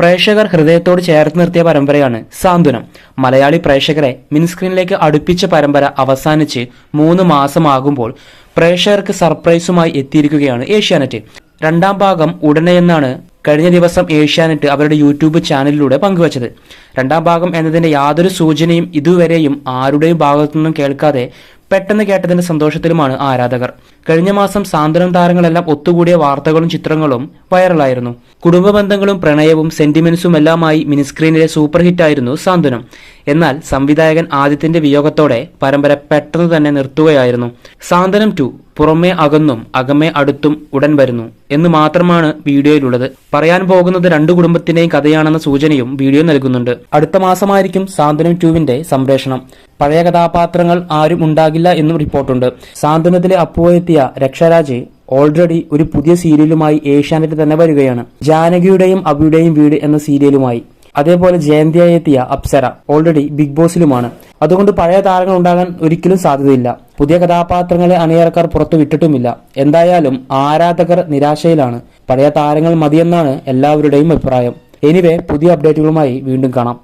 പ്രേക്ഷകർ ഹൃദയത്തോട് ചേർത്ത് നിർത്തിയ പരമ്പരയാണ് സാന്ത്വനം. മലയാളി പ്രേക്ഷകരെ മിൻസ്ക്രീനിലേക്ക് അടുപ്പിച്ച പരമ്പര അവസാനിച്ച് മൂന്ന് മാസമാകുമ്പോൾ പ്രേക്ഷകർക്ക് സർപ്രൈസുമായി എത്തിയിരിക്കുകയാണ് ഏഷ്യാനെറ്റ്. രണ്ടാം ഭാഗം ഉടനെയെന്നാണ് കഴിഞ്ഞ ദിവസം ഏഷ്യാനെറ്റ് അവരുടെ യൂട്യൂബ് ചാനലിലൂടെ പങ്കുവച്ചത്. രണ്ടാം ഭാഗം എന്നതിന്റെ യാതൊരു സൂചനയും ഇതുവരെയും ആരുടെയും ഭാഗത്തുനിന്നും കേൾക്കാതെ പെട്ടെന്ന് കേട്ടതിന്റെ സന്തോഷത്തിലുമാണ് ആരാധകർ. കഴിഞ്ഞ മാസം സാന്ത്വനം താരങ്ങളെല്ലാം ഒത്തുകൂടിയ വാർത്തകളും ചിത്രങ്ങളും വൈറലായിരുന്നു. കുടുംബ ബന്ധങ്ങളും പ്രണയവും സെന്റിമെന്റ്സും എല്ലാമായി മിനിസ്ക്രീനിലെ സൂപ്പർ ഹിറ്റായിരുന്നു സാന്ത്വനം. എന്നാൽ സംവിധായകൻ ആദ്യത്തിന്റെ വിയോഗത്തോടെ പരമ്പര പെട്ടെന്ന് തന്നെ നിർത്തുകയായിരുന്നു. സാന്ത്വനം ടു പുറമേ അകന്നും അകമേ അടുത്തും ഉടൻ വരുന്നു എന്ന് മാത്രമാണ് വീഡിയോയിലുള്ളത്. പറയാൻ പോകുന്നത് രണ്ടു കുടുംബത്തിന്റെയും കഥയാണെന്ന സൂചനയും വീഡിയോ നൽകുന്നുണ്ട്. അടുത്ത മാസമായിരിക്കും സാന്ത്വനം ടുവിന്റെ സംപ്രേഷണം. പഴയ കഥാപാത്രങ്ങൾ ആരും ഉണ്ടാകില്ല എന്നും റിപ്പോർട്ടുണ്ട്. സാന്ത്വനത്തിലെ അപ്പുവെത്തിയ രക്ഷരാജ് ഓൾറെഡി ഒരു പുതിയ സീരിയലുമായി ഏഷ്യാനെറ്റ് തന്നെ വരികയാണ്. ജാനകിയുടെയും അബിയുടെയും വീട് എന്ന സീരിയലുമായി. അതേപോലെ ജയന്തിയായി എത്തിയ അപ്സര ഓൾറെഡി ബിഗ് ബോസിലുമാണ്. അതുകൊണ്ട് പഴയ താരങ്ങൾ ഉണ്ടാകാൻ ഒരിക്കലും സാധ്യതയില്ല. പുതിയ കഥാപാത്രങ്ങളെ അണിയറക്കാർ പുറത്തു വിട്ടിട്ടുമില്ല എന്തായാലും ആരാധകർ നിരാശയിലാണ്. പഴയ താരങ്ങൾ മതിയെന്നാണ് എല്ലാവരുടെയും അഭിപ്രായം. എനിവേ പുതിയ അപ്ഡേറ്റുകളുമായി വീണ്ടും കാണാം.